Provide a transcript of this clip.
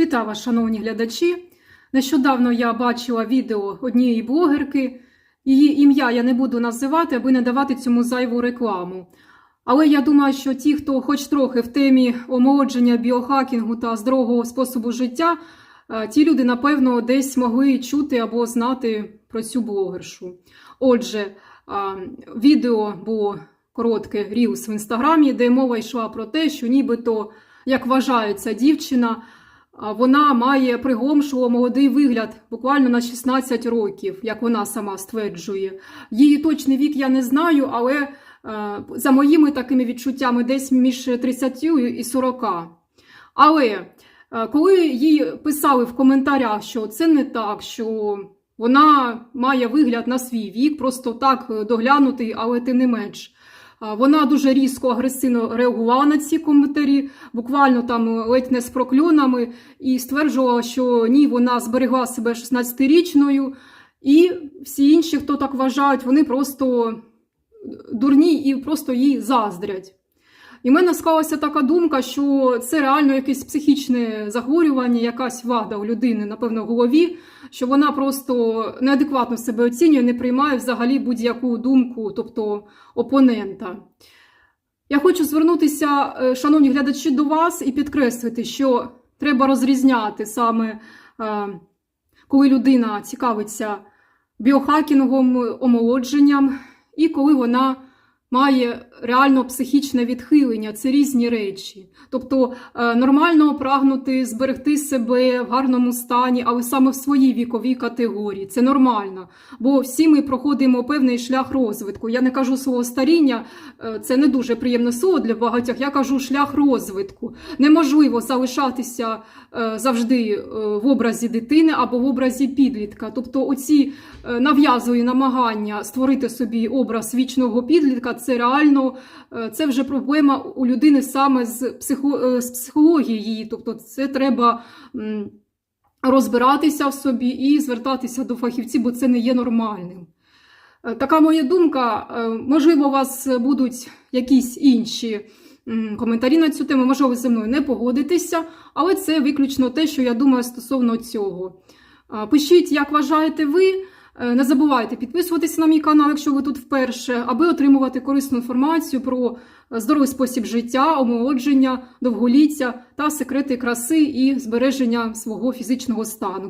Вітаю вас, шановні глядачі. Нещодавно я бачила відео однієї блогерки. Її ім'я я не буду називати, аби не давати цьому зайву рекламу. Але я думаю, що ті, хто хоч трохи в темі омолодження біохакінгу та здорового способу життя, е, ті люди, напевно, десь могли чути або знати про цю блогершу. Отже, відео було коротке рілс в інстаграмі, де мова йшла про те, що нібито, як вважається дівчина, вона має приголомшило молодий вигляд буквально на 16 років, як вона сама стверджує. Її точний вік я не знаю, але е, за моїми такими відчуттями, десь між 30 і 40. Але е, коли їй писали в коментарях, що це не так, що вона має вигляд на свій вік, просто так е, доглянутий, але тим не менш. Вона дуже різко, агресивно реагувала на ці коментарі, буквально там ледь не з прокльонами, і стверджувала, що ні, вона зберегла себе 16-річною, і всі інші, хто так вважають, вони просто дурні і просто їй заздрять. І в мене склалася така думка, що це реально якесь психічне захворювання, якась вада у людини, напевно, в голові, що вона просто неадекватно себе оцінює, не приймає взагалі будь-яку думку, тобто опонента. Я хочу звернутися, е, шановні глядачі, до вас і підкреслити, що треба розрізняти саме, е, коли людина цікавиться біохакінгом, омолодженням, і коли вона має реально психічне відхилення, це різні речі. Тобто е, нормально прагнути зберегти себе в гарному стані, але саме в своїй віковій категорії. Це нормально. Бо всі ми проходимо певний шлях розвитку. Я не кажу слово старіння, е, це не дуже приємне слово для багатьох. Я кажу шлях розвитку. Неможливо залишатися е, завжди в образі дитини або в образі підлітка. Тобто, оці нав'язові намагання створити собі образ вічного підлітка, це реально е, це вже проблема у людини саме з, психо, е, з психологією. Тобто, це треба розбиратися в собі і звертатися до фахівців, бо це не є нормальним. Е, Така моя думка. Можливо, у вас будуть якісь інші коментарі на цю тему, можливо, ви зі мною не погодитеся, але це виключно те, що я думаю стосовно цього. Пишіть, як вважаєте ви. Е, Не забувайте підписуватися на мій канал, якщо ви тут вперше, аби отримувати корисну інформацію про е, здоровий спосіб життя, омолодження, довголіття та секрети краси і збереження свого фізичного стану.